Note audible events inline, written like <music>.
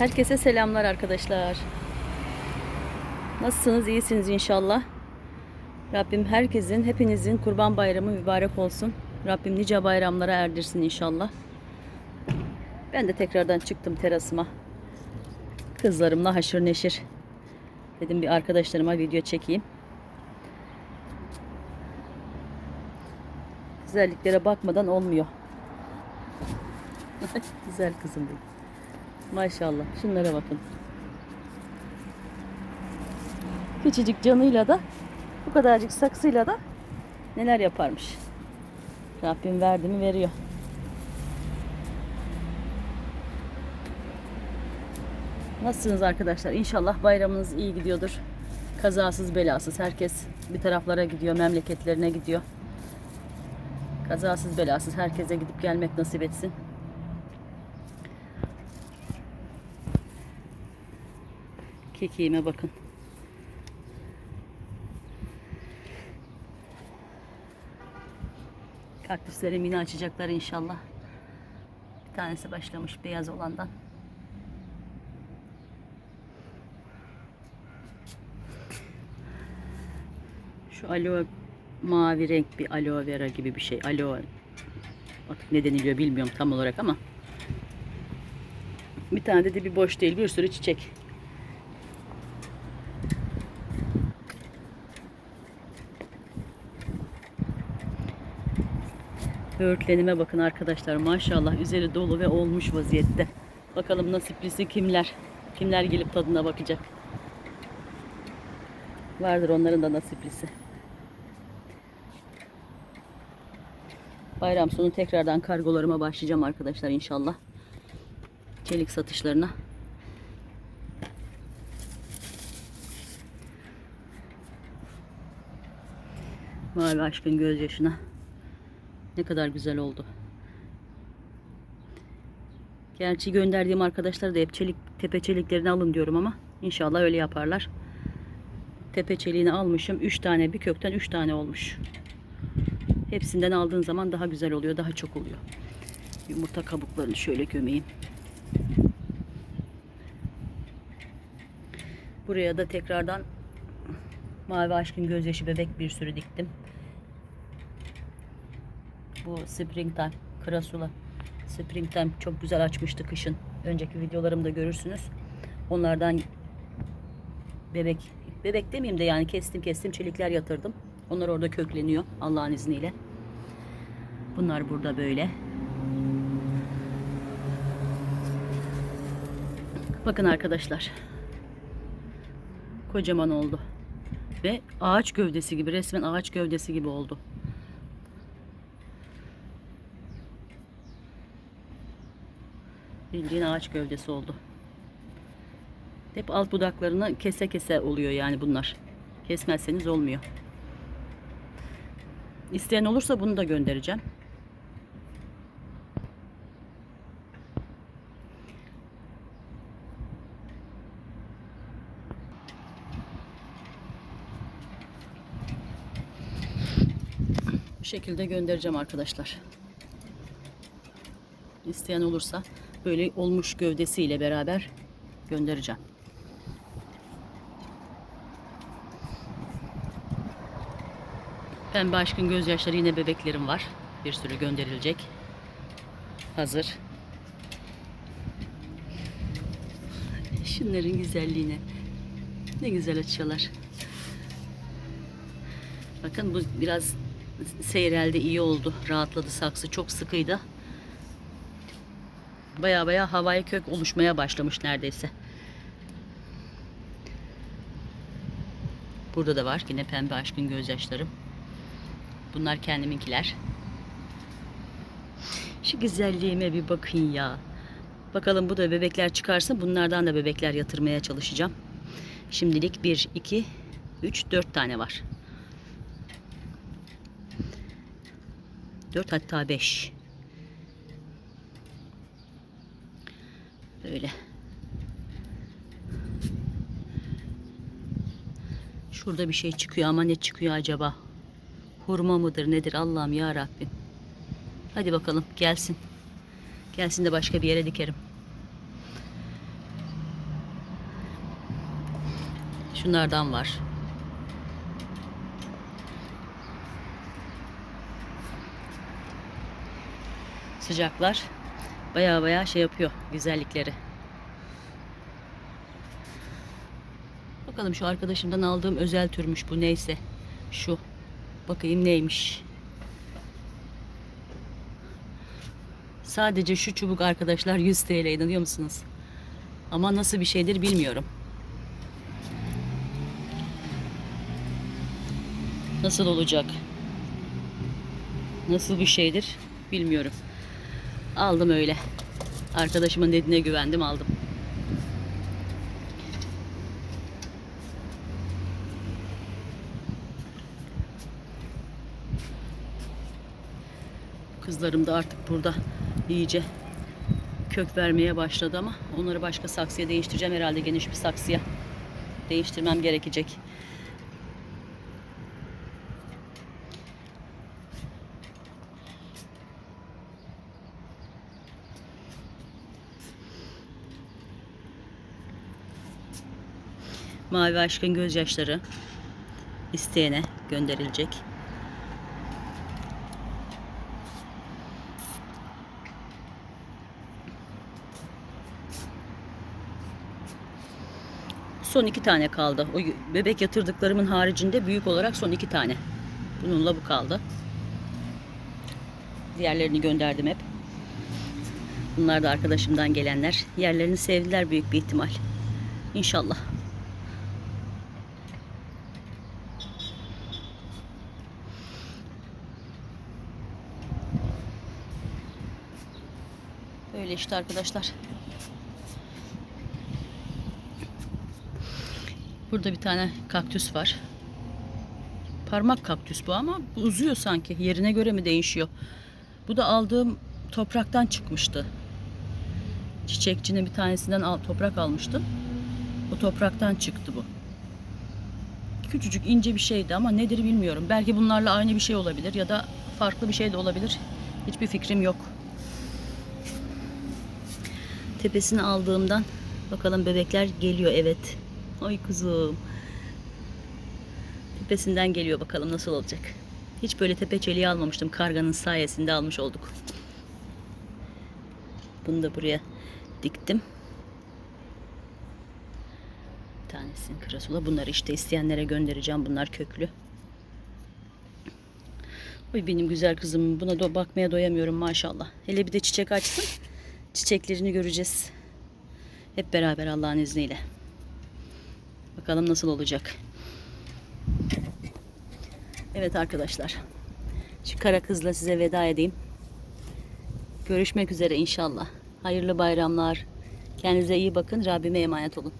Herkese selamlar arkadaşlar. Nasılsınız? İyisiniz inşallah. Rabbim herkesin, hepinizin kurban bayramı mübarek olsun. Rabbim nice bayramlara erdirsin inşallah. Ben de tekrardan çıktım terasıma. Kızlarımla haşır neşir. Dedim bir arkadaşlarıma video çekeyim. Güzelliklere bakmadan olmuyor. <laughs> Güzel kızım benim. Maşallah. Şunlara bakın. Küçücük canıyla da bu kadarcık saksıyla da neler yaparmış. Rabbim verdi mi veriyor. Nasılsınız arkadaşlar? İnşallah bayramınız iyi gidiyordur. Kazasız belasız. Herkes bir taraflara gidiyor, memleketlerine gidiyor. Kazasız belasız herkese gidip gelmek nasip etsin. Kekiğime bakın. Kaktüslerim yine açacaklar inşallah. Bir tanesi başlamış beyaz olandan. Şu aloe mavi renk bir aloe vera gibi bir şey. Aloe artık ne deniliyor bilmiyorum tam olarak ama bir tane de bir boş değil bir sürü çiçek. Böğürtlenime bakın arkadaşlar. Maşallah üzeri dolu ve olmuş vaziyette. Bakalım nasiplisi kimler? Kimler gelip tadına bakacak? Vardır onların da nasiplisi. Bayram sonu tekrardan kargolarıma başlayacağım arkadaşlar inşallah. Çelik satışlarına. Mavi aşkın gözyaşına. Ne kadar güzel oldu. Gerçi gönderdiğim arkadaşlar da hep çelik, tepe çeliklerini alın diyorum ama inşallah öyle yaparlar. Tepe çeliğini almışım. 3 tane bir kökten 3 tane olmuş. Hepsinden aldığın zaman daha güzel oluyor. Daha çok oluyor. Yumurta kabuklarını şöyle gömeyim. Buraya da tekrardan mavi aşkın gözyaşı bebek bir sürü diktim. Bu Springtime Krasula Springtime çok güzel açmıştı kışın. Önceki videolarımda görürsünüz. Onlardan bebek bebek demeyeyim de yani kestim kestim çelikler yatırdım. Onlar orada kökleniyor Allah'ın izniyle. Bunlar burada böyle. Bakın arkadaşlar. Kocaman oldu. Ve ağaç gövdesi gibi resmen ağaç gövdesi gibi oldu. Bildiğin ağaç gövdesi oldu. Hep alt budaklarını kese kese oluyor yani bunlar. Kesmezseniz olmuyor. İsteyen olursa bunu da göndereceğim. Bu şekilde göndereceğim arkadaşlar. İsteyen olursa böyle olmuş gövdesiyle beraber göndereceğim. Pembe aşkın gözyaşları yine bebeklerim var. Bir sürü gönderilecek. Hazır. Şunların güzelliğine. Ne güzel açıyorlar. Bakın bu biraz seyreldi iyi oldu. Rahatladı saksı. Çok sıkıydı. Baya baya havai kök oluşmaya başlamış neredeyse. Burada da var yine pembe aşkın gözyaşlarım. Bunlar kendiminkiler. Şu güzelliğime bir bakın ya. Bakalım bu da bebekler çıkarsın. Bunlardan da bebekler yatırmaya çalışacağım. Şimdilik 1, 2, 3, 4 tane var. 4 hatta 5. Böyle. Şurada bir şey çıkıyor ama ne çıkıyor acaba? Hurma mıdır nedir Allah'ım ya Rabbim. Hadi bakalım gelsin. Gelsin de başka bir yere dikerim. Şunlardan var. Sıcaklar baya baya şey yapıyor güzellikleri. Bakalım şu arkadaşımdan aldığım özel türmüş bu neyse. Şu. Bakayım neymiş. Sadece şu çubuk arkadaşlar 100 TL inanıyor musunuz? Ama nasıl bir şeydir bilmiyorum. Nasıl olacak? Nasıl bir şeydir bilmiyorum. Aldım öyle. Arkadaşımın dediğine güvendim aldım. Kızlarım da artık burada iyice kök vermeye başladı ama onları başka saksıya değiştireceğim herhalde geniş bir saksıya değiştirmem gerekecek. Mavi Aşkın gözyaşları isteyene gönderilecek. Son iki tane kaldı. O bebek yatırdıklarımın haricinde büyük olarak son iki tane. Bununla bu kaldı. Diğerlerini gönderdim hep. Bunlar da arkadaşımdan gelenler. Yerlerini sevdiler büyük bir ihtimal. İnşallah. Böyle işte arkadaşlar. Burada bir tane kaktüs var. Parmak kaktüs bu ama uzuyor sanki. Yerine göre mi değişiyor? Bu da aldığım topraktan çıkmıştı. Çiçekçinin bir tanesinden al, toprak almıştım. O topraktan çıktı bu. Küçücük ince bir şeydi ama nedir bilmiyorum. Belki bunlarla aynı bir şey olabilir ya da farklı bir şey de olabilir. Hiçbir fikrim yok. Tepesini aldığımdan bakalım bebekler geliyor evet. Ay kuzum. Tepesinden geliyor bakalım nasıl olacak. Hiç böyle tepe çeliği almamıştım. Karganın sayesinde almış olduk. Bunu da buraya diktim. Bir tanesini krasula. Bunları işte isteyenlere göndereceğim. Bunlar köklü. Oy benim güzel kızım. Buna da bakmaya doyamıyorum maşallah. Hele bir de çiçek açsın. Çiçeklerini göreceğiz. Hep beraber Allah'ın izniyle. Bakalım nasıl olacak. Evet arkadaşlar. Şu kara kızla size veda edeyim. Görüşmek üzere inşallah. Hayırlı bayramlar. Kendinize iyi bakın. Rabbime emanet olun.